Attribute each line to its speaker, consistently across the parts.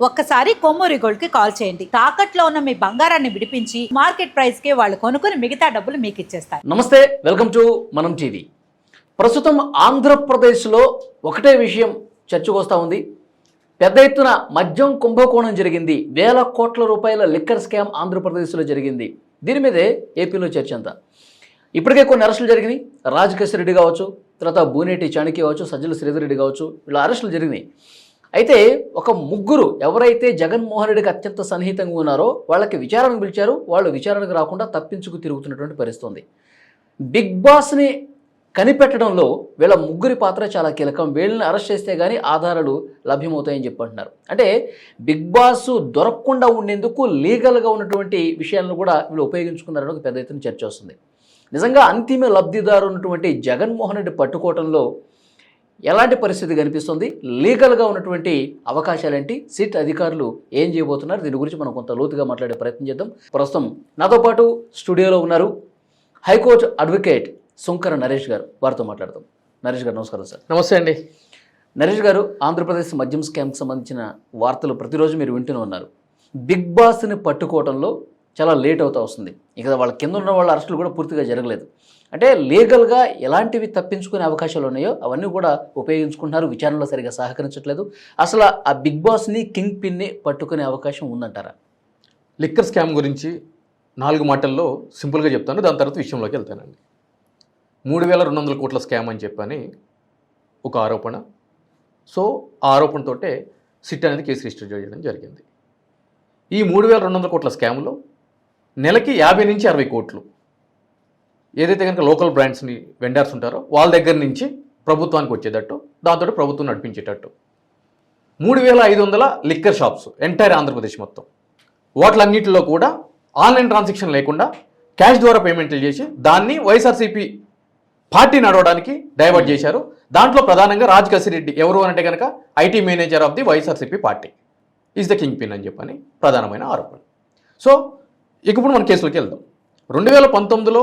Speaker 1: ఒక్కసారి కొమ్మూరి గోల్డ్కి కాల్ చేయండి. తాకట్లో ఉన్న మీ బంగారాన్ని విడిపించి మార్కెట్ ప్రైస్కి వాళ్ళు కొనుక్కుని మిగతా డబ్బులు మీకు ఇచ్చేస్తారు.
Speaker 2: నమస్తే వెల్కమ్ టు మనం టీవీ. ప్రస్తుతం ఆంధ్రప్రదేశ్లో ఒకటే విషయం చర్చకు వస్తూ ఉంది. పెద్ద ఎత్తున మద్యం కుంభకోణం జరిగింది. వేల కోట్ల రూపాయల లిక్కర్ స్కామ్ ఆంధ్రప్రదేశ్లో జరిగింది. దీని మీదే ఏపీలో చర్చ అంతా. ఇప్పటికే కొన్ని అరెస్టులు జరిగినాయి. రాజకేశ్వర రెడ్డి కావచ్చు తర్వాత బూనేటి చాణక్య కావచ్చు సజ్జల శ్రీధర్ రెడ్డి కావచ్చు వీళ్ళ అరెస్టులు జరిగినాయి. అయితే ఒక ముగ్గురు ఎవరైతే జగన్మోహన్ రెడ్డికి అత్యంత సన్నిహితంగా ఉన్నారో వాళ్ళకి విచారణకు పిలిచారు వాళ్ళు విచారణకు రాకుండా తప్పించుకు తిరుగుతున్నటువంటి పరిస్థితుంది. బిగ్ బాస్ని కనిపెట్టడంలో వీళ్ళ ముగ్గురి పాత్ర చాలా కీలకం. వీళ్ళని అరెస్ట్ చేస్తే కానీ ఆధారాలు లభ్యమవుతాయని చెప్పి అంటున్నారు అంటే బిగ్ బాస్ దొరకకుండా ఉండేందుకు లీగల్గా ఉన్నటువంటి విషయాలను కూడా వీళ్ళు ఉపయోగించుకున్నారని ఒక పెద్ద ఎత్తున చర్చ వస్తుంది. నిజంగా అంతిమ లబ్ధిదారు ఉన్నటువంటి జగన్మోహన్ రెడ్డి పట్టుకోవడంలో ఎలాంటి పరిస్థితి కనిపిస్తుంది? లీగల్గా ఉన్నటువంటి అవకాశాలేంటి? సిట్ అధికారులు ఏం చేయబోతున్నారు? దీని గురించి మనం కొంత లోతుగా మాట్లాడే ప్రయత్నం చేద్దాం. ప్రస్తుతం నాతో పాటు స్టూడియోలో ఉన్నారు హైకోర్టు అడ్వకేట్ సుంకర నరేష్ గారు. వారితో మాట్లాడదాం. నరేష్ గారు నమస్కారం సార్.
Speaker 3: నమస్తే అండి.
Speaker 2: నరేష్ గారు ఆంధ్రప్రదేశ్ మద్యం స్కామ్కి సంబంధించిన వార్తలు ప్రతిరోజు మీరు వింటూనే ఉన్నారు. బిగ్ బాస్ని పట్టుకోవడంలో చాలా లేట్ అవుతా వస్తుంది. ఇక వాళ్ళ కింద ఉన్న వాళ్ళ అరెస్టులు కూడా పూర్తిగా జరగలేదు. అంటే లీగల్గా ఎలాంటివి తప్పించుకునే అవకాశాలు ఉన్నాయో అవన్నీ కూడా ఉపయోగించుకుంటున్నారు విచారణలో సరిగా సహకరించట్లేదు. అసలు ఆ బిగ్ బాస్ని కింగ్ పిన్ని పట్టుకునే అవకాశం ఉందంటారా?
Speaker 3: లిక్కర్ స్కామ్ గురించి నాలుగు మాటల్లో సింపుల్గా చెప్తాను దాని తర్వాత విషయంలోకి వెళ్తానండి. మూడు వేల రెండు వందల కోట్ల స్కామ్ అని చెప్పని ఒక ఆరోపణ. సో ఆ ఆరోపణతోటే సిట్ అనేది కేసు రిజిస్టర్ చేయడం జరిగింది. ఈ మూడు వేల రెండు వందల కోట్ల స్కామ్లో నెలకి యాభై నుంచి అరవై కోట్లు. ఏదైతే కనుక లోకల్ బ్రాండ్స్ని వెండర్స్ ఉంటారో వాళ్ళ దగ్గర నుంచి ప్రభుత్వానికి వచ్చేటట్టు దాంతో ప్రభుత్వం నడిపించేటట్టు. మూడు వేల ఐదు వందల లిక్కర్ షాప్స్ ఎంటైర్ ఆంధ్రప్రదేశ్ మొత్తం. వాటిలన్నిటిలో కూడా ఆన్లైన్ ట్రాన్సాక్షన్ లేకుండా క్యాష్ ద్వారా పేమెంట్లు చేసి దాన్ని వైఎస్ఆర్సీపీ పార్టీ నడవడానికి డైవర్ట్ చేశారు. దాంట్లో ప్రధానంగా రాజ్ కసిరెడ్డి ఎవరు అంటే కనుక IT manager of the YSRCP party. Is the kingpin అని చెప్పని ప్రధానమైన ఆరోపణ సో ఇక ఇప్పుడు మన కేసులోకి వెళ్దాం. రెండు వేల పంతొమ్మిదిలో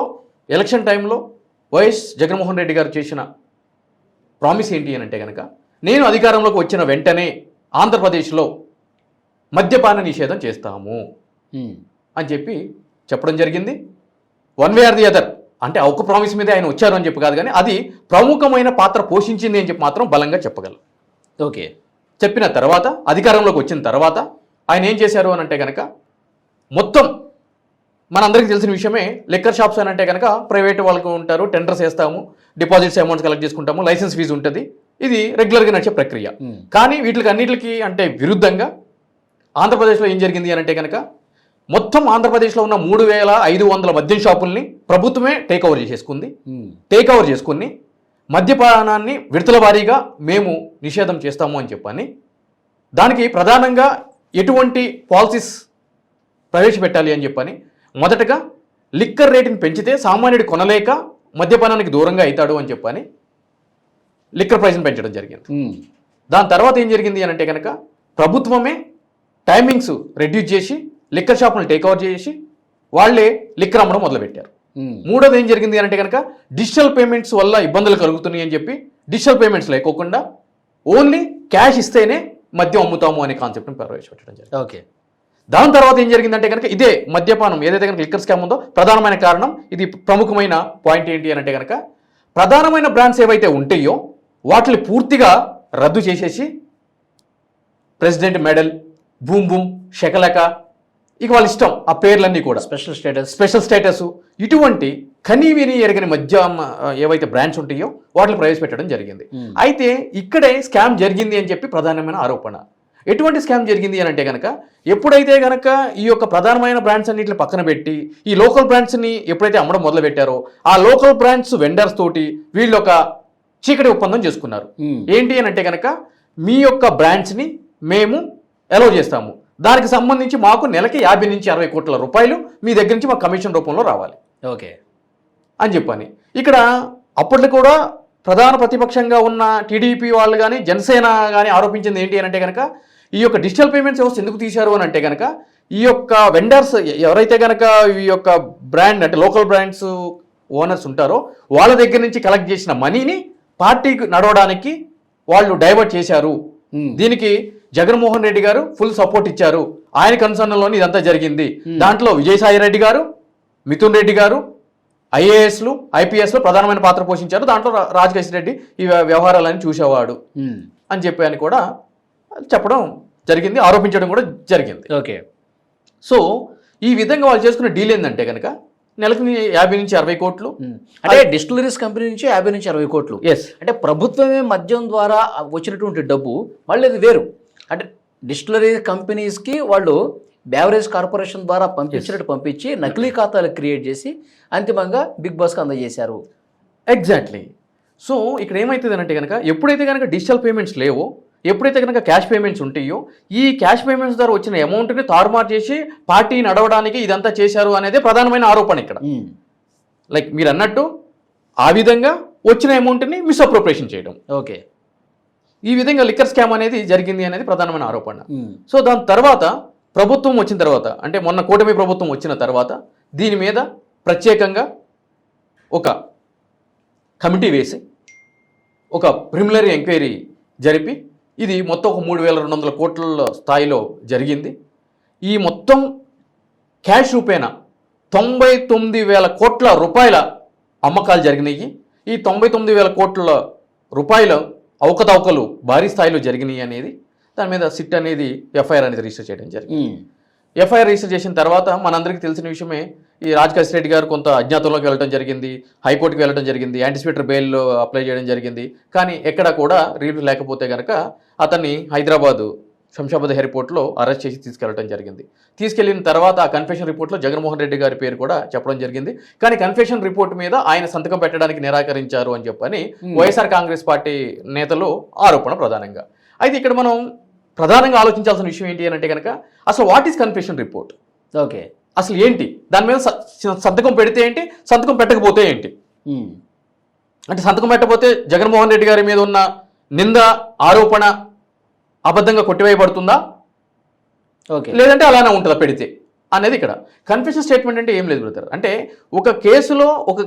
Speaker 3: ఎలక్షన్ టైంలో వైఎస్ జగన్మోహన్ రెడ్డి గారు చేసిన ప్రామిస్ ఏంటి అని అంటే కనుక నేను అధికారంలోకి వచ్చిన వెంటనే ఆంధ్రప్రదేశ్లో మద్యపాన నిషేధం చేస్తాము. అని చెప్పి చెప్పడం జరిగింది. One way or the other అంటే ఆ ఒక్క ప్రామిస్ మీదే ఆయన వచ్చారు అని చెప్పి కాదు కానీ అది ప్రముఖమైన పాత్ర పోషించింది అని చెప్పి మాత్రం బలంగా చెప్పగలం.
Speaker 2: ఓకే.
Speaker 3: చెప్పిన తర్వాత అధికారంలోకి వచ్చిన తర్వాత ఆయన ఏం చేశారు అని అంటే కనుక మొత్తం మనందరికీ తెలిసిన విషయమే లిక్కర్ షాప్స్ అని అంటే కనుక ప్రైవేట్ వాళ్ళకు ఉంటారు టెండర్స్ వేస్తాము డిపాజిట్స్ అమౌంట్స్ కలెక్ట్ చేసుకుంటాము లైసెన్స్ ఫీజు ఉంటుంది ఇది రెగ్యులర్గా నడిచే ప్రక్రియ
Speaker 2: హ్మ్.
Speaker 3: కానీ వీటికి అన్నిటికి అంటే విరుద్ధంగా ఆంధ్రప్రదేశ్లో ఏం జరిగింది అని అంటే కనుక మొత్తం ఆంధ్రప్రదేశ్లో ఉన్న మూడు వేల ఐదు వందల మద్యం షాపుల్ని ప్రభుత్వమే టేక్ ఓవర్ చేసేసుకుంది. టేక్ ఓవర్ చేసుకుని మద్యపానాన్ని విడతల వారీగా మేము నిషేధం చేస్తాము అని చెప్పని దానికి ప్రధానంగా ఎటువంటి పాలసీస్ ప్రవేశపెట్టాలి అని చెప్పని మొదటగా లిక్కర్ రేటుని పెంచితే సామాన్యుడు కొనలేక మద్యపానానికి దూరంగా అవుతాడు అని చెప్పని లిక్కర్ ప్రైస్ని పెంచడం జరిగింది. దాని తర్వాత ఏం జరిగింది అని అంటే కనుక ప్రభుత్వమే టైమింగ్స్ రెడ్యూస్ చేసి లిక్కర్ షాపులను టేక్ ఓవర్ చేసి వాళ్ళే లిక్కర్ అమ్మడం మొదలుపెట్టారు. మూడోది ఏం జరిగింది అని అంటే కనుక డిజిటల్ పేమెంట్స్ వల్ల ఇబ్బందులు కలుగుతున్నాయి అని చెప్పి డిజిటల్ పేమెంట్స్ లేకోకుండా ఓన్లీ క్యాష్ ఇస్తేనే మద్యం అమ్ముతాము అనే కాన్సెప్ట్ని ప్రవేశపెట్టడం జరిగింది
Speaker 2: ఓకే
Speaker 3: దాని తర్వాత ఏం జరిగిందంటే కనుక ఇదే మద్యపానం ఏదైతే కనుక లిక్కర్ స్కామ్ ఉందో ప్రధానమైన కారణం ఇది ప్రముఖమైన పాయింట్ ఏంటి అని అంటే కనుక ప్రధానమైన బ్రాండ్స్ ఏవైతే ఉంటాయో వాటిని పూర్తిగా రద్దు చేసేసి ప్రెసిడెంట్ మెడల్ బూమ్ బూమ్ షకలక ఇక వాళ్ళ ఇష్టం ఆ పేర్లన్నీ కూడా.
Speaker 2: స్పెషల్ స్టేటస్
Speaker 3: స్పెషల్ స్టేటస్ ఇటువంటి కనీవిని ఎరగని మధ్య ఏవైతే బ్రాండ్స్ ఉంటాయో వాటిని ప్రవేశపెట్టడం జరిగింది.
Speaker 2: Hmm.
Speaker 3: అయితే ఇక్కడే స్కామ్ జరిగింది అని చెప్పి ప్రధానమైన ఆరోపణ. ఎటువంటి స్కామ్ జరిగింది అని అంటే కనుక ఎప్పుడైతే కనుక ఈ యొక్క ప్రధానమైన బ్రాండ్స్ అన్నిటిని పక్కన పెట్టి ఈ లోకల్ బ్రాండ్స్ని ఎప్పుడైతే అమ్మడం మొదలు పెట్టారో ఆ లోకల్ బ్రాండ్స్ వెండర్స్ తోటి వీళ్ళు ఒక చీకటి ఒప్పందం చేసుకున్నారు. ఏంటి అని అంటే కనుక మీ యొక్క బ్రాండ్స్ని మేము అలౌ చేస్తాము. దానికి సంబంధించి మాకు నెలకి యాభై నుంచి అరవై కోట్ల రూపాయలు మీ దగ్గర నుంచి మాకు కమిషన్ రూపంలో రావాలి.
Speaker 2: ఓకే.
Speaker 3: అని చెప్పని. ఇక్కడ అప్పట్లో కూడా ప్రధాన ప్రతిపక్షంగా ఉన్న టీడీపీ వాళ్ళు కానీ జనసేన కానీ ఆరోపించింది ఏంటి అని అంటే కనుక ఈ యొక్క డిజిటల్ పేమెంట్స్ వ్యవస్థ ఎందుకు తీశారు అని అంటే కనుక ఈ యొక్క వెండర్స్ ఎవరైతే కనుక ఈ యొక్క బ్రాండ్ అంటే లోకల్ బ్రాండ్స్ ఓనర్స్ ఉంటారో వాళ్ళ దగ్గర నుంచి కలెక్ట్ చేసిన మనీని పార్టీకి నడవడానికి వాళ్ళు డైవర్ట్ చేశారు.
Speaker 2: Hmm.
Speaker 3: దీనికి జగన్మోహన్ రెడ్డి గారు ఫుల్ సపోర్ట్ ఇచ్చారు. ఆయన కన్సర్న్లోని ఇదంతా జరిగింది. దాంట్లో విజయసాయి రెడ్డి గారు మిథున్ రెడ్డి గారు ఐఏఎస్లు ఐపీఎస్లు ప్రధానమైన పాత్ర పోషించారు. దాంట్లో రా- రాజకేష్ రెడ్డి ఈ వ్య- వ్యవహారాలన్నీ చూసేవాడు.
Speaker 2: ఉమ్.
Speaker 3: అని చెప్పి అని కూడా చెప్పడం జరిగింది ఆరోపించడం కూడా జరిగింది.
Speaker 2: ఓకే.
Speaker 3: సో ఈ విధంగా వాళ్ళు చేసుకున్న డీల్ ఏంటంటే కనుక నెలకు యాభై నుంచి అరవై కోట్లు.
Speaker 2: అంటే డిస్టిలరీస్ కంపెనీ నుంచి యాభై నుంచి అరవై కోట్లు.
Speaker 3: ఎస్
Speaker 2: అంటే ప్రభుత్వమే మద్యం ద్వారా వచ్చినటువంటి డబ్బు మళ్ళీ అది వేరు. అంటే డిస్టిలరీ కంపెనీస్కి వాళ్ళు బ్యావరేజ్ కార్పొరేషన్ ద్వారా పంపించినట్టు పంపించి నకిలీ ఖాతాలు క్రియేట్ చేసి అంతిమంగా బిగ్ బాస్కి అందజేశారు.
Speaker 3: ఎగ్జాక్ట్లీ సో ఇక్కడ ఏమవుతుంది అంటే కనుక ఎప్పుడైతే కనుక డిజిటల్ పేమెంట్స్ లేవో ఎప్పుడైతే కనుక క్యాష్ పేమెంట్స్ ఉంటాయో ఈ క్యాష్ పేమెంట్స్ ద్వారా వచ్చిన అమౌంట్ని తారుమారు చేసి పార్టీ నడవడానికి ఇదంతా చేశారు అనేది ప్రధానమైన ఆరోపణ ఇక్కడ. లైక్ మీరు అన్నట్టు ఆ విధంగా వచ్చిన అమౌంట్ని మిస్అప్రోప్రియేషన్ చేయడం
Speaker 2: ఓకే
Speaker 3: ఈ విధంగా లిక్కర్ స్కామ్ అనేది జరిగింది అనేది ప్రధానమైన ఆరోపణ. సో దాని తర్వాత ప్రభుత్వం వచ్చిన తర్వాత అంటే మొన్న కూటమి ప్రభుత్వం వచ్చిన తర్వాత దీని మీద ప్రత్యేకంగా ఒక కమిటీ వేసి ఒక ప్రిమిలరీ ఎంక్వైరీ జరిపి ఇది మొత్తం ఒక మూడు వేల రెండు వందల కోట్ల స్థాయిలో జరిగింది. ఈ మొత్తం క్యాష్ రూపేణ తొంభై తొమ్మిది వేల కోట్ల రూపాయల అమ్మకాలు జరిగినాయి. ఈ తొంభై తొమ్మిది వేల కోట్ల రూపాయల అవకతవకలు భారీ స్థాయిలో జరిగినాయి అనేది దాని మీద సిట్ అనేది ఎఫ్ఐఆర్ అనేది రిజిస్టర్ చేయడం జరిగింది. ఎఫ్ఐఆర్ రిజిస్టర్ చేసిన తర్వాత మనందరికీ తెలిసిన విషయమే ఈ రాజకేష్ రెడ్డి గారు కొంత అజ్ఞాతంలోకి వెళ్ళడం జరిగింది హైకోర్టుకి వెళ్ళడం జరిగింది యాంటిసిపేటర్ బెయిల్ అప్లై చేయడం జరిగింది. కానీ ఎక్కడ కూడా రిలీఫ్ లేకపోతే కనుక అతన్ని హైదరాబాదు శంషాబాద్ ఎయిర్పోర్ట్లో అరెస్ట్ చేసి తీసుకెళ్ళడం జరిగింది. తీసుకెళ్ళిన తర్వాత ఆ కన్ఫెషన్ రిపోర్ట్లో జగన్మోహన్ రెడ్డి గారి పేరు కూడా చెప్పడం జరిగింది. కానీ కన్ఫెషన్ రిపోర్ట్ మీద ఆయన సంతకం పెట్టడానికి నిరాకరించారు అని చెప్పని వైఎస్ఆర్ కాంగ్రెస్ పార్టీ నేతలు ఆరోపణ ప్రధానంగా. అయితే ఇక్కడ మనం ప్రధానంగా ఆలోచించాల్సిన విషయం ఏంటి అని అంటే కనుక అసలు what is confession report
Speaker 2: okay.
Speaker 3: అసలు ఏంటి? దాని మీద సంతకం పెడితే ఏంటి? సంతకం పెట్టకపోతే ఏంటి. అంటే సంతకం పెట్టకపోతే జగన్మోహన్ రెడ్డి గారి మీద ఉన్న నింద ఆరోపణ అబద్ధంగా కొట్టివేయబడుతుందా?
Speaker 2: ఓకే.
Speaker 3: లేదంటే అలానే ఉంటుందా పెడితే? అనేది ఇక్కడ. కన్ఫెషన్ స్టేట్మెంట్ అంటే ఏం లేదు బ్రదర్. అంటే ఒక కేసులో ఒక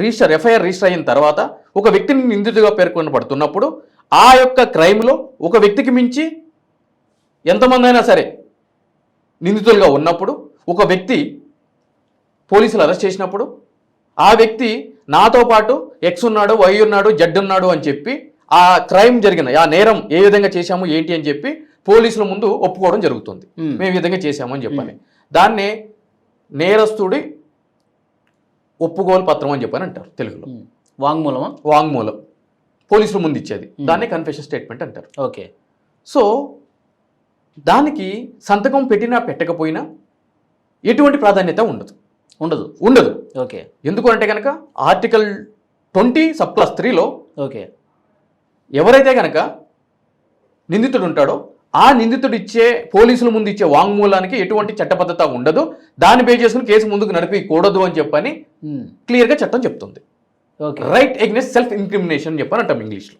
Speaker 3: రిజిస్టర్ ఎఫ్ఐఆర్ రిజిస్టర్ అయిన తర్వాత ఒక వ్యక్తిని నిందితుడిగా పేర్కొనబడుతున్నప్పుడు ఆ యొక్క క్రైమ్లో ఒక వ్యక్తికి మించి ఎంతమంది అయినా సరే నిందితులుగా ఉన్నప్పుడు ఒక వ్యక్తి పోలీసులు అరెస్ట్ చేసినప్పుడు ఆ వ్యక్తి నాతో పాటు ఎక్స్ ఉన్నాడు వై ఉన్నాడు జడ్ ఉన్నాడు అని చెప్పి ఆ క్రైమ్ జరిగిన ఆ నేరం ఏ విధంగా చేశాము ఏంటి అని చెప్పి పోలీసుల ముందు ఒప్పుకోవడం జరుగుతుంది. మేము. ఈ విధంగా చేశాము అని చెప్పని దాన్నే నేరస్తుడి ఒప్పుకోలు పత్రం అని చెప్పని అంటారు తెలుగులో.
Speaker 2: వాంగ్మూలమా?
Speaker 3: వాంగ్మూలం. పోలీసుల ముందు ఇచ్చేది. దాన్నే కన్ఫెషన్ స్టేట్మెంట్ అంటారు.
Speaker 2: ఓకే.
Speaker 3: సో దానికి సంతకం పెట్టినా పెట్టకపోయినా ఎటువంటి ప్రాధాన్యత ఉండదు.
Speaker 2: ఉండదు.
Speaker 3: ఉండదు.
Speaker 2: ఓకే.
Speaker 3: ఎందుకు అంటే కనుక ఆర్టికల్ ట్వంటీ సబ్ ప్లస్ త్రీలో
Speaker 2: ఓకే.
Speaker 3: ఎవరైతే కనుక నిందితుడు ఉంటాడో ఆ నిందితుడు ఇచ్చే పోలీసుల ముందు ఇచ్చే వాంగ్మూలానికి ఎటువంటి చట్టబద్ధత ఉండదు. దాన్ని బే చేసుకుని కేసు ముందుకు నడిపించకూడదు అని చెప్పని. క్లియర్గా చట్టం చెప్తుంది.
Speaker 2: Okay.
Speaker 3: Right against self incrimination చెప్పని అంటాం ఇంగ్లీష్లో?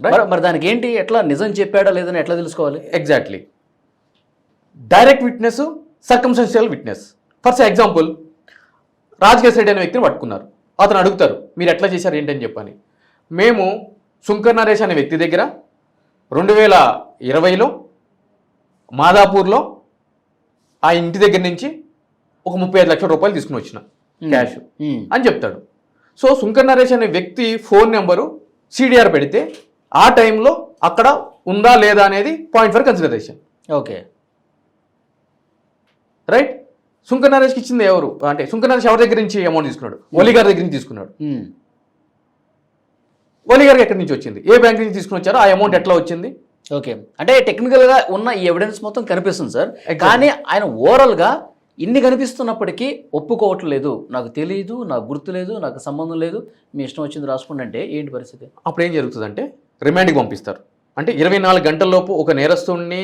Speaker 2: మరి- దానికి ఏంటి ఎట్లా నిజం చెప్పాడా లేదని ఎట్లా తెలుసుకోవాలి?
Speaker 3: Exactly direct witness circumstantial witness for example Rajakesh Reddy అనే వ్యక్తిని పట్టుకున్నారు. అతను అడుగుతారు మీరు ఎట్లా చేశారు ఏంటని చెప్పని. మేము సుంకర్ నరేష్ అనే వ్యక్తి దగ్గర రెండు వేల ఇరవైలో మాదాపూర్లో ఆ ఇంటి దగ్గర నుంచి ఒక ముప్పై ఐదు లక్షల రూపాయలు తీసుకుని వచ్చిన. Cash
Speaker 2: um.
Speaker 3: అని చెప్తాడు. సో సుంకర్ నరేష్ అనే వ్యక్తి ఫోన్ నెంబరు సిడిఆర్ పెడితే ఆ టైంలో అక్కడ ఉందా లేదా అనేది point for consideration
Speaker 2: okay.
Speaker 3: Right Sunkar నరేష్కి ఇచ్చింది ఎవరు? అంటే సుంకర్ నరేష్ ఎవరి దగ్గర నుంచి అమౌంట్ తీసుకున్నాడు? ఒలి గారి దగ్గర నుంచి తీసుకున్నాడు. ఒలి గారికి ఎక్కడి నుంచి వచ్చింది? ఏ బ్యాంక్ నుంచి తీసుకుని వచ్చారో ఆ అమౌంట్ ఎట్లా వచ్చింది?
Speaker 2: ఓకే. అంటే టెక్నికల్గా ఉన్న ఈ ఎవిడెన్స్ మొత్తం కనిపిస్తుంది సార్. కానీ ఆయన ఓవరాల్గా ఇన్ని కనిపిస్తున్నప్పటికీ ఒప్పుకోవట్లేదు. నాకు తెలియదు నాకు గుర్తు లేదు నాకు సంబంధం లేదు. మీ ఇష్టం వచ్చింది రాసుకోండి అంటే ఏంటి పరిస్థితి?
Speaker 3: అప్పుడు ఏం జరుగుతుందంటే రిమాండ్కి పంపిస్తారు అంటే ఇరవై నాలుగు గంటల్లోపు ఒక నేరస్తుడిని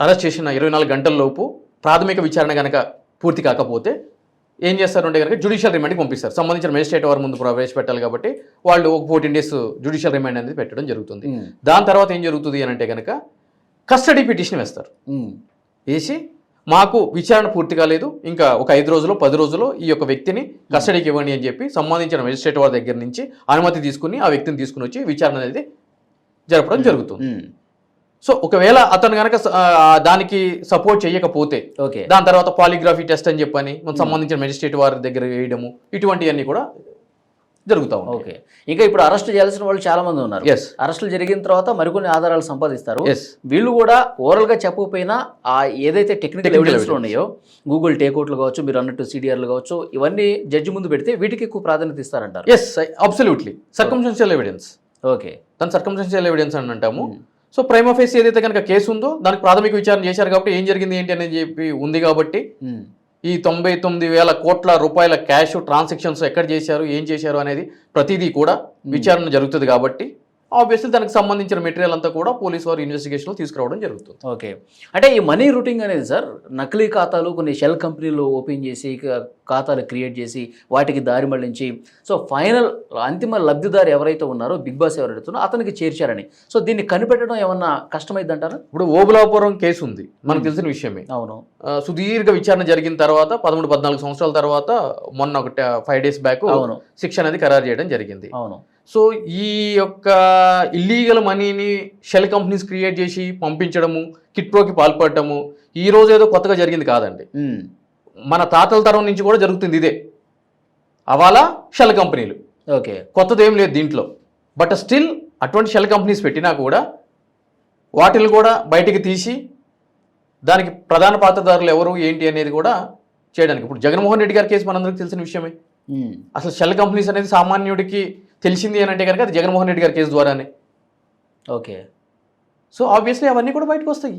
Speaker 3: అరెస్ట్ చేసిన ఇరవై నాలుగు గంటల్లోపు ప్రాథమిక విచారణ కనుక పూర్తి కాకపోతే ఏం చేస్తారు అంటే కనుక జుడిషియల్ రిమాండ్కి పంపిస్తారు సంబంధించిన మేజిస్ట్రేట్ వారి ముందు ప్రవేశపెట్టాలి కాబట్టి వాళ్ళు ఒక ఫోర్టీన్ డేస్ జుడిషియల్ రిమాండ్ అనేది పెట్టడం జరుగుతుంది. దాని తర్వాత ఏం జరుగుతుంది అని అంటే కనుక కస్టడీ పిటిషన్ వేస్తారు. వేసి మాకు విచారణ పూర్తి కాలేదు. ఇంకా ఒక ఐదు రోజులు పది రోజులు ఈ యొక్క వ్యక్తిని కస్టడీకి ఇవ్వండి అని చెప్పి సంబంధించిన మెజిస్ట్రేట్ వారి దగ్గర నుంచి అనుమతి తీసుకుని ఆ వ్యక్తిని తీసుకుని వచ్చి విచారణ అనేది జరపడం జరుగుతుంది.
Speaker 2: ఉమ్.
Speaker 3: సో ఒకవేళ అతను కనుక దానికి సపోర్ట్ చేయకపోతే
Speaker 2: ఓకే
Speaker 3: దాని తర్వాత పాలిగ్రఫీ టెస్ట్ అని చెప్పని మనకు సంబంధించిన మెజిస్ట్రేట్ వారి దగ్గర వేయడము ఇటువంటివన్నీ కూడా జరుగుతూ ఉంటాయి.
Speaker 2: ఓకే. ఇంకా ఇప్పుడు అరెస్ట్ చేయాల్సిన వాళ్ళు చాలా మంది ఉన్నారు.
Speaker 3: Yes.
Speaker 2: అరెస్టులు జరిగిన తర్వాత మరికొన్ని ఆధారాలు సంపాదిస్తారు. వీళ్ళు కూడా ఓవరాల్గా చెప్పకపోయినా ఆ ఏదైతే టెక్నికల్ ఎవిడెన్స్. ఉన్నాయో గూగుల్ టేక్అవుట్లు కావచ్చు మీరు అన్నట్టు సిడిఆర్లు కావచ్చు ఇవన్నీ జడ్జి ముందు పెడితే వీటికి ఎక్కువ ప్రాధాన్యత ఇస్తారంటారు.
Speaker 3: Yes absolutely circumstantial evidence
Speaker 2: okay.
Speaker 3: దాని సర్కమ్స్టెన్షియల్ ఎవిడెన్స్ అని అంటాము. సో ప్రైమ్ ఆఫీస్ ఏదైతే కనుక కేసు ఉందో దానికి ప్రాథమిక విచారణ చేశారు కాబట్టి ఏం జరిగింది ఏంటి అనేది చెప్పి ఉంది కాబట్టి
Speaker 2: ఉమ్.
Speaker 3: ఈ తొంభై తొమ్మిది వేల కోట్ల రూపాయల క్యాష్ ట్రాన్సాక్షన్స్ ఎక్కడ చేశారు ఏం చేశారు అనేది ప్రతిదీ కూడా విచారణ జరుగుతుంది కాబట్టి ఆబ్వియస్లీ దానికి సంబంధించిన మెటీరియల్ అంతా కూడా పోలీస్ వారు ఇన్వెస్టిగేషన్లో తీసుకురావడం జరుగుతుంది.
Speaker 2: ఓకే. అంటే ఈ మనీ రూటింగ్ అనేది సార్ నకిలీ ఖాతాలు కొన్ని షెల్ కంపెనీలు ఓపెన్ చేసి ఖాతాలు క్రియేట్ చేసి వాటికి దారి మళ్ళించి సో ఫైనల్ అంతిమ లబ్ధిదారు ఎవరైతే ఉన్నారో బిగ్ బాస్ ఎవరైతే ఉన్నారో అతనికి చేర్చారని. సో దీన్ని కనిపెట్టడం ఏమన్నా కష్టమైంది అంటారా
Speaker 3: ఇప్పుడు ఓబులాపురం కేసు ఉంది. మనకు తెలిసిన విషయమే.
Speaker 2: అవును.
Speaker 3: సుదీర్ఘ విచారణ జరిగిన తర్వాత పదమూడు పద్నాలుగు సంవత్సరాల తర్వాత మొన్న ఒక ఫైవ్ డేస్ బ్యాక్
Speaker 2: అవును.
Speaker 3: శిక్ష అనేది ఖరారు చేయడం జరిగింది.
Speaker 2: అవును.
Speaker 3: సో ఈ యొక్క ఇల్లీగల్ మనీని షెల్ కంపెనీస్ క్రియేట్ చేసి పంపించడము కిట్ ప్రోకి పాల్పడటము ఈ రోజు ఏదో కొత్తగా జరిగింది కాదండి. మన తాతల తరం నుంచి కూడా జరుగుతుంది ఇదే. అవాలా షెల్ కంపెనీలు
Speaker 2: ఓకే.
Speaker 3: కొత్తది ఏం లేదు దీంట్లో. బట్ స్టిల్ అటువంటి షెల్ కంపెనీస్ పెట్టినా కూడా వాటిని కూడా బయటికి తీసి దానికి ప్రధాన పాత్రదారులు ఎవరు ఏంటి అనేది కూడా చేయడానికి. ఇప్పుడు జగన్మోహన్ రెడ్డి గారి కేసు మనందరికీ తెలిసిన విషయమే. అసలు షెల్ కంపెనీస్ అనేది సామాన్యుడికి తెలిసింది అని అంటే కనుక అది జగన్మోహన్ రెడ్డి గారి కేసు ద్వారానే.
Speaker 2: ఓకే.
Speaker 3: సో ఆబ్వియస్లీ అవన్నీ కూడా బయటకు వస్తాయి.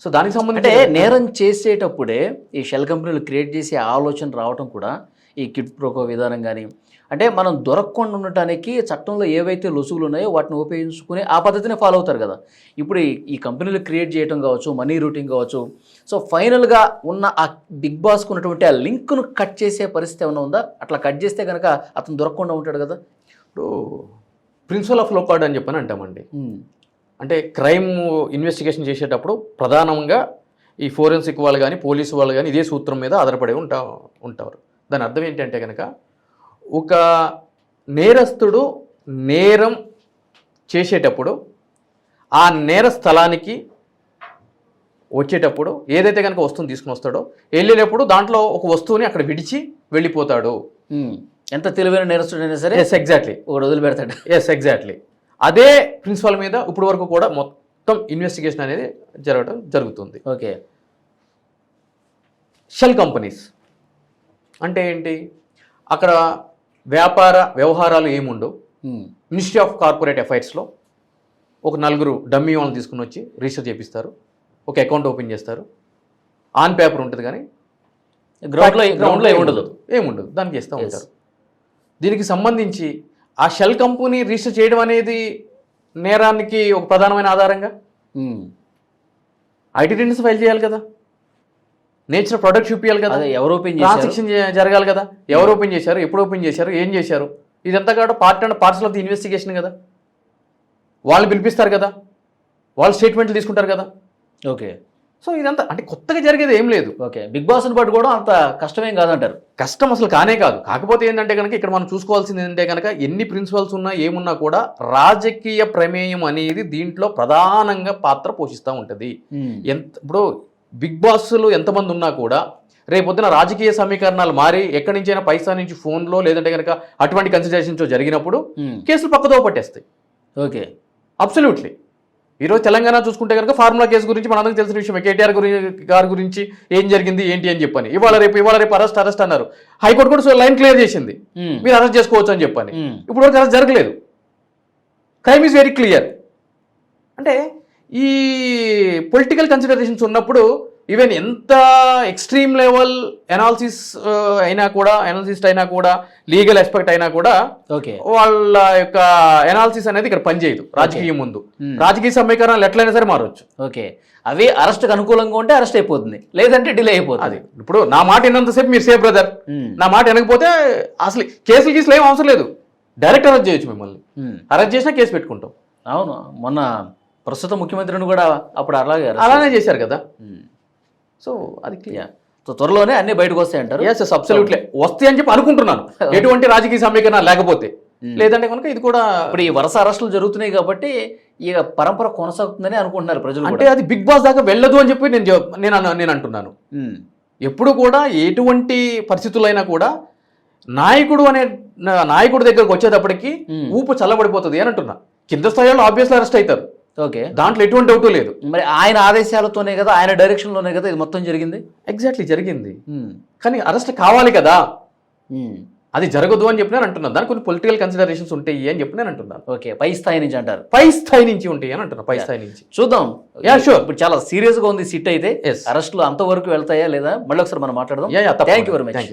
Speaker 3: సో దానికి
Speaker 2: అంటే
Speaker 3: సంబంధించి
Speaker 2: నేరం చేసేటప్పుడే ఈ షెల్ కంపెనీలు క్రియేట్ చేసే ఆలోచన రావటం కూడా ఈ కిట్ ప్రోకో విధానం కానీ అంటే మనం దొరకకుండా ఉండటానికి చట్టంలో ఏవైతే లొసుగులు ఉన్నాయో వాటిని ఉపయోగించుకుని ఆ పద్ధతిని ఫాలో అవుతారు కదా. ఇప్పుడు ఈ- ఈ కంపెనీలు క్రియేట్ చేయడం కావచ్చు మనీ రూటింగ్ కావచ్చు సో ఫైనల్గా ఉన్న ఆ బిగ్ బాస్కు ఉన్నటువంటి ఆ లింక్ను కట్ చేసే పరిస్థితి ఏమైనా ఉందా? అట్లా కట్ చేస్తే కనుక అతను దొరకకుండా ఉంటాడు కదా.
Speaker 3: ఇప్పుడు ప్రిన్సిపల్ ఆఫ్ లోకార్డ్ అని చెప్పని అంటామండి. అంటే క్రైమ్ ఇన్వెస్టిగేషన్ చేసేటప్పుడు ప్రధానంగా ఈ ఫోరెన్సిక్ వాళ్ళు కానీ పోలీసు వాళ్ళు కానీ ఇదే సూత్రం మీద ఆధారపడి ఉంటా ఉంటారు దాని అర్థం ఏంటంటే కనుక ఒక నేరస్తుడు నేరం చేసేటప్పుడు ఆ నేర స్థలానికి వచ్చేటప్పుడు ఏదైతే కనుక వస్తువుని తీసుకుని వస్తాడో వెళ్ళేటప్పుడు దాంట్లో ఒక వస్తువుని అక్కడ విడిచి వెళ్ళిపోతాడు.
Speaker 2: ఎంత తెలివైన నేరస్తుడైనా సరే
Speaker 3: ఎస్ ఎగ్జాక్ట్లీ
Speaker 2: ఒకటి వదిలిపెడతాడు.
Speaker 3: ఎస్ ఎగ్జాక్ట్లీ అదే ప్రిన్సిపల్ మీద ఇప్పుడు వరకు కూడా మొత్తం ఇన్వెస్టిగేషన్ అనేది జరగడం జరుగుతుంది.
Speaker 2: ఓకే.
Speaker 3: షెల్ కంపెనీస్ అంటే ఏంటి? అక్కడ వ్యాపార వ్యవహారాలు ఏముండవు. మినిస్ట్రీ ఆఫ్ కార్పొరేట్ అఫైర్స్లో ఒక నలుగురు డమ్మీ వాళ్ళని తీసుకుని వచ్చి రిజిస్టర్ చేపిస్తారు. ఒక అకౌంట్ ఓపెన్ చేస్తారు. ఆన్ పేపర్ ఉంటుంది కానీ
Speaker 2: గ్రౌండ్లో గ్రౌండ్లో ఏమి ఉండదు
Speaker 3: ఏముండదు. దానికి ఇస్తూ. ఉంటారు. దీనికి సంబంధించి ఆ షెల్ కంపెనీ రిజిస్టర్ చేయడం అనేది నేరానికి ఒక ప్రధానమైన ఆధారంగా. ఐటీ రిటర్న్స్ ఫైల్ చేయాలి కదా. నేచర్ ప్రొడక్ట్ చూపించాలి కదా.
Speaker 2: ఎవరు ఓపెన్
Speaker 3: ట్రాన్సాక్షన్ జరగాలి కదా. ఎవరు ఓపెన్ చేశారు? ఎప్పుడు ఓపెన్ చేశారు? ఏం చేశారు? ఇదంతా కూడా part and parcel of the investigation కదా. వాళ్ళు పిలిపిస్తారు కదా. వాళ్ళు స్టేట్మెంట్లు తీసుకుంటారు కదా.
Speaker 2: ఓకే.
Speaker 3: సో ఇదంతా అంటే కొత్తగా జరిగేది ఏం లేదు.
Speaker 2: ఓకే బిగ్ బాస్ని పట్టుకోవడం అంత కష్టమేం కాదంటారు.
Speaker 3: కష్టం అసలు కానే కాదు. కాకపోతే ఏంటంటే కనుక ఇక్కడ మనం చూసుకోవాల్సింది ఏంటంటే కనుక ఎన్ని ప్రిన్సిపల్స్ ఉన్నా ఏమున్నా కూడా రాజకీయ ప్రమేయం అనేది దీంట్లో ప్రధానంగా పాత్ర పోషిస్తూ ఉంటుంది. ఎంత ఇప్పుడు బిగ్ బాస్లు ఎంతమంది ఉన్నా కూడా రేపొద్దున రాజకీయ సమీకరణాలు మారి ఎక్కడి నుంచైనా పైసా నుంచి ఫోన్లో లేదంటే కనుక అటువంటి కన్సిడరేషన్స్ జరిగినప్పుడు కేసులు పక్కదో పట్టేస్తాయి.
Speaker 2: ఓకే.
Speaker 3: అబ్సల్యూట్లీ ఈరోజు తెలంగాణ చూసుకుంటే కనుక ఫార్ములా కేసు గురించి మనందరికి తెలిసిన విషయం కేటీఆర్ గురి గారి గురించి ఏం జరిగింది ఏంటి అని చెప్పని. ఇవాళ రేపు ఇవాళ రేపు అరెస్ట్ అరెస్ట్ అన్నారు. హైకోర్టు కూడా లైన్ క్లియర్ చేసింది. మీరు అరెస్ట్ చేసుకోవచ్చు అని చెప్పని. ఇప్పుడు వరకు అరెస్ట్ జరగలేదు. Crime is very clear. అంటే ఈ పొలిటికల్ కన్సిడరేషన్స్ ఉన్నప్పుడు ఈవెన్ ఎంత ఎక్స్ట్రీమ్ లెవెల్ ఎనాలిసిస్ అయినా కూడా ఎనాలిసిస్ట్ అయినా కూడా లీగల్ ఎస్పెక్ట్ అయినా కూడా
Speaker 2: ఓకే
Speaker 3: వాళ్ళ యొక్క ఎనాలిసిస్ అనేది ఇక్కడ పనిచేయదు రాజకీయం ముందు. రాజకీయ సమీకరణాలు ఎట్లయినా సరే మారవచ్చు
Speaker 2: ఓకే అవి అరెస్ట్కి అనుకూలంగా ఉంటే అరెస్ట్ అయిపోతుంది. లేదంటే డిలే
Speaker 3: అది.
Speaker 2: అయిపోతుంది
Speaker 3: ఇప్పుడు నా మాట విన్నంతసేపు మీరు సేఫ్ బ్రదర్
Speaker 2: ఉమ్.
Speaker 3: నా మాట వినకపోతే అసలు కేసులు గీసులు ఏం అవసరం లేదు. డైరెక్ట్ అరెస్ట్ చేయొచ్చు మిమ్మల్ని. అరెస్ట్ చేసినా కేసు పెట్టుకుంటాం.
Speaker 2: అవును. మొన్న ప్రస్తుత ముఖ్యమంత్రిని కూడా అప్పుడు అలాగే
Speaker 3: అలానే చేశారు. కదా. సో అది క్లియర్.
Speaker 2: సో త్వరలోనే అన్ని బయటకు వస్తాయి అంటారు.
Speaker 3: ఎస్ ఎస్ అబ్సల్యూట్లీ వస్తాయి అని చెప్పి అనుకుంటున్నాను. ఎటువంటి రాజకీయ సమీకరణ లేకపోతే. లేదంటే కనుక ఇది కూడా
Speaker 2: ఇప్పుడు ఈ వరుస అరెస్టులు జరుగుతున్నాయి కాబట్టి ఇక పరంపర కొనసాగుతుందని అనుకుంటున్నారు ప్రజలు
Speaker 3: అంటే అది బిగ్ బాస్ దాకా వెళ్ళదు అని చెప్పి నేను నేను నేను అంటున్నాను.
Speaker 2: ఉమ్,
Speaker 3: ఎప్పుడు కూడా ఎటువంటి పరిస్థితులైనా కూడా నాయకుడు అనే నాయకుడి దగ్గరకు వచ్చేటప్పటికి
Speaker 2: Hmm.
Speaker 3: ఊపు చల్లబడిపోతుంది అని అంటున్నా. కింద స్థాయిలో ఆబ్వియస్లీ అరెస్ట్ అవుతారు.
Speaker 2: ఓకే.
Speaker 3: దాంట్లో ఎటువంటి డౌట్ లేదు.
Speaker 2: మరి ఆయన ఆదేశాలతోనే కదా ఆయన డైరెక్షన్లోనే కదా ఇది మొత్తం జరిగింది?
Speaker 3: ఎగ్జాక్ట్లీ జరిగింది. కానీ అరెస్ట్ కావాలి కదా. అది జరగదు అని చెప్పి నేను అంటున్నాను దానికి కొన్ని పొలిటికల్ కన్సిడరేషన్స్ ఉంటాయి అని చెప్పి నేను అంటున్నాను
Speaker 2: ఓకే. పై స్థాయి నుంచి అంటారు.
Speaker 3: పై స్థాయి నుంచి ఉంటాయి అని అంటున్నా పై స్థాయి నుంచి.
Speaker 2: చూద్దాం.
Speaker 3: Yeah, sure.
Speaker 2: ఇప్పుడు చాలా సీరియస్గా ఉంది సిట్ అయితే. అరెస్టులు అంతవరకు వెళ్తాయా లేదా? మళ్ళీ ఒకసారి మనం మాట్లాడదాం. Thank you very much.